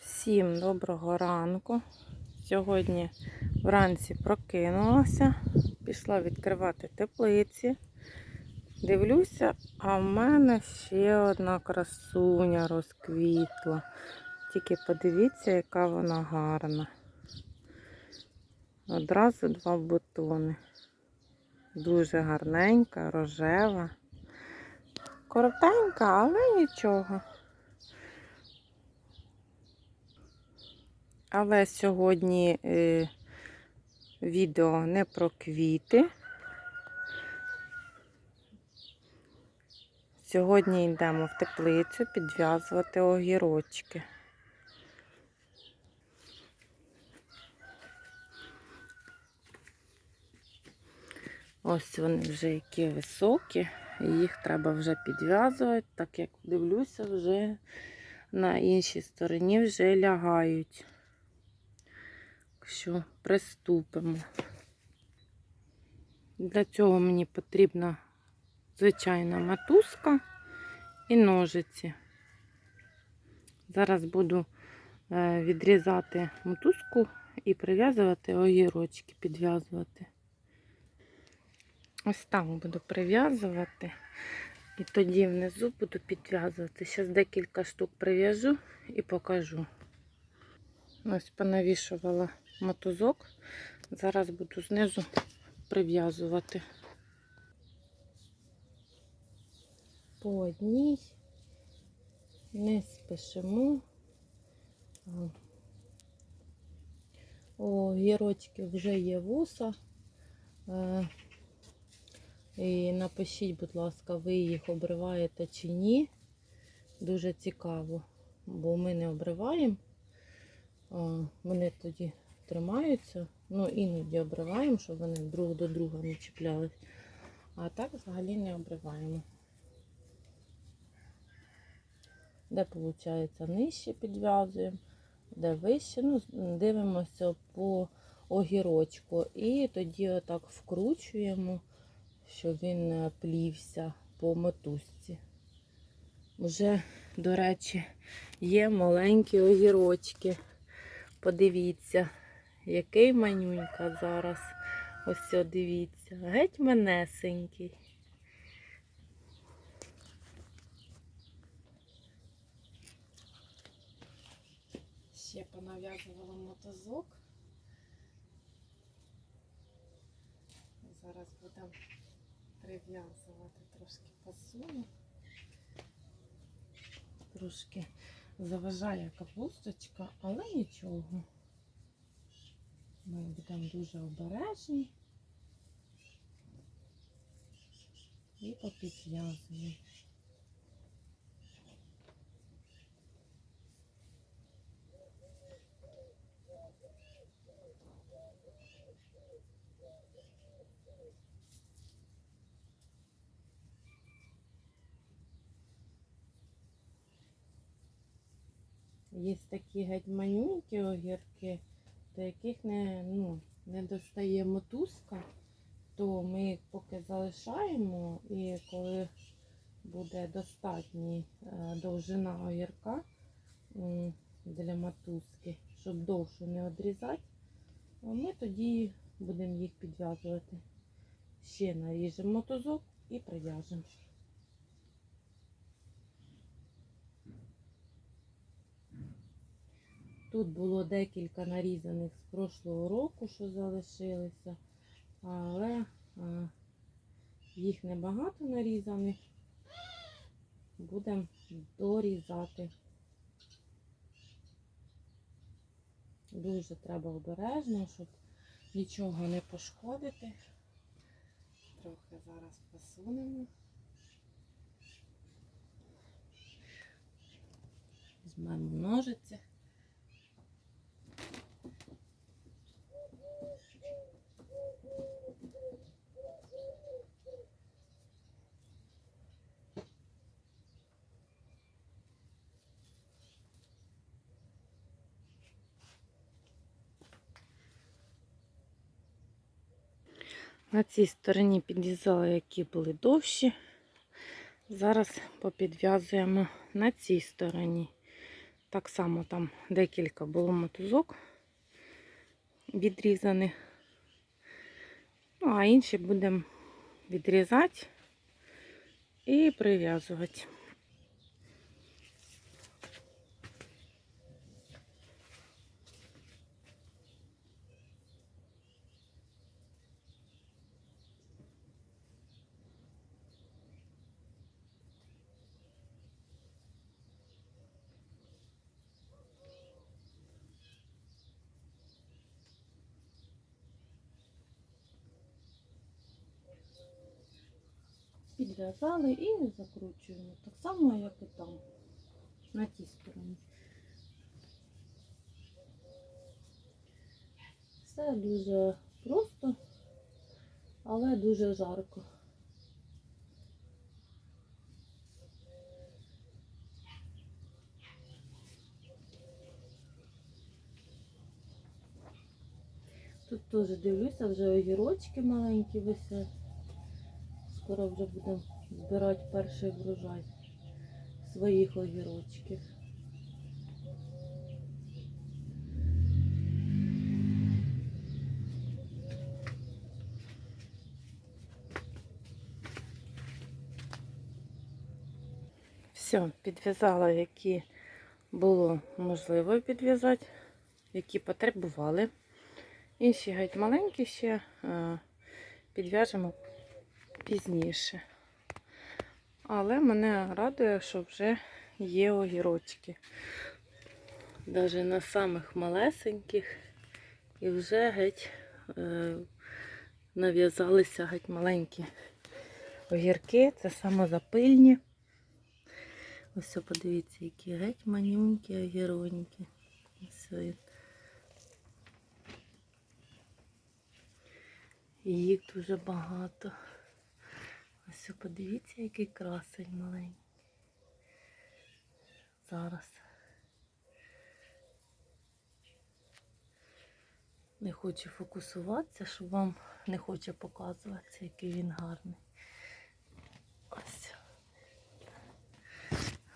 Всім доброго ранку. Сьогодні вранці прокинулася, пішла відкривати теплиці. Дивлюся, а в мене ще одна красуня розквітла. Тільки подивіться, яка вона гарна. Одразу два бутони. Дуже гарненька, рожева. Коротенька, але нічого. Але сьогодні е, відео не про квіти. Сьогодні йдемо в теплицю підв'язувати огірочки. Ось вони вже які високі, і їх треба вже підв'язувати, так як дивлюся, вже на іншій стороні вже лягають. Що приступимо. Для цього мені потрібна звичайна матузка і ножиці. Зараз буду е, відрізати мотузку і прив'язувати огірочки, підв'язувати. Ось так буду прив'язувати. І тоді внизу буду підв'язувати. Зараз декілька штук прив'яжу і покажу. Ось понавішувала мотузок. Зараз буду знизу прив'язувати. По одній не спішимо. У гірочків вже є вуса. Е, І напишіть, будь ласка, ви їх обриваєте чи ні. Дуже цікаво, бо ми не обриваємо. Вони тоді тримаються. Ну, іноді обриваємо, щоб вони друг до друга не чіплялись. А так взагалі не обриваємо. Де, виходить, нижче підв'язуємо, де вище, ну, дивимося по огірочку. І тоді отак вкручуємо, щоб він плівся по мотузці. Вже, до речі, є маленькі огірочки. Подивіться, який манюнька зараз. Ось все, дивіться. Геть манесенький. Ще понав'язувала мотозок. Зараз будемо прив'язувати трошки посуну. Трошки заважає капусточка, але нічого. Ми будемо дуже обережні і попідв'язуємо. Є такі геть манюнькі огірки, до яких не, ну, не достає мотузка, то ми їх поки залишаємо і коли буде достатній е, довжина огірка для мотузки, щоб довшу не одрізати, ми тоді будемо їх підв'язувати. Ще наріжемо мотузок і прив'яжемо. Тут було декілька нарізаних з прошлого року, що залишилися, але їх небагато нарізаних. Будемо дорізати. Дуже треба обережно, щоб нічого не пошкодити. Трохи зараз посунемо. Візьмемо ножиці. На цій стороні підрізали, які були довші. Зараз попідв'язуємо на цій стороні. Так само там декілька було мотузок відрізаних. Ну, а інші будемо відрізати і прив'язувати. Підв'язали і закручуємо. Так само, як і там, на тій стороні. Все дуже просто, але дуже жарко. Тут теж дивлюся, вже огірочки маленькі висять. Скоро вже будемо збирати перший врожай своїх огірочків. Все, підв'язала, які було можливо підв'язати, які потребували. Інші геть маленькі ще е, підв'яжемо пізніше. Але мене радує, що вже є огірочки. Навіть на самих малесеньких і вже геть е, нав'язалися геть маленькі огірки. Це самозапильні. Ось подивіться, які геть манюнькі огіронькі. Їх дуже багато. Ось подивіться, який красень маленький. Зараз. Не хочу фокусуватися, щоб вам не хоче показуватися, який він гарний.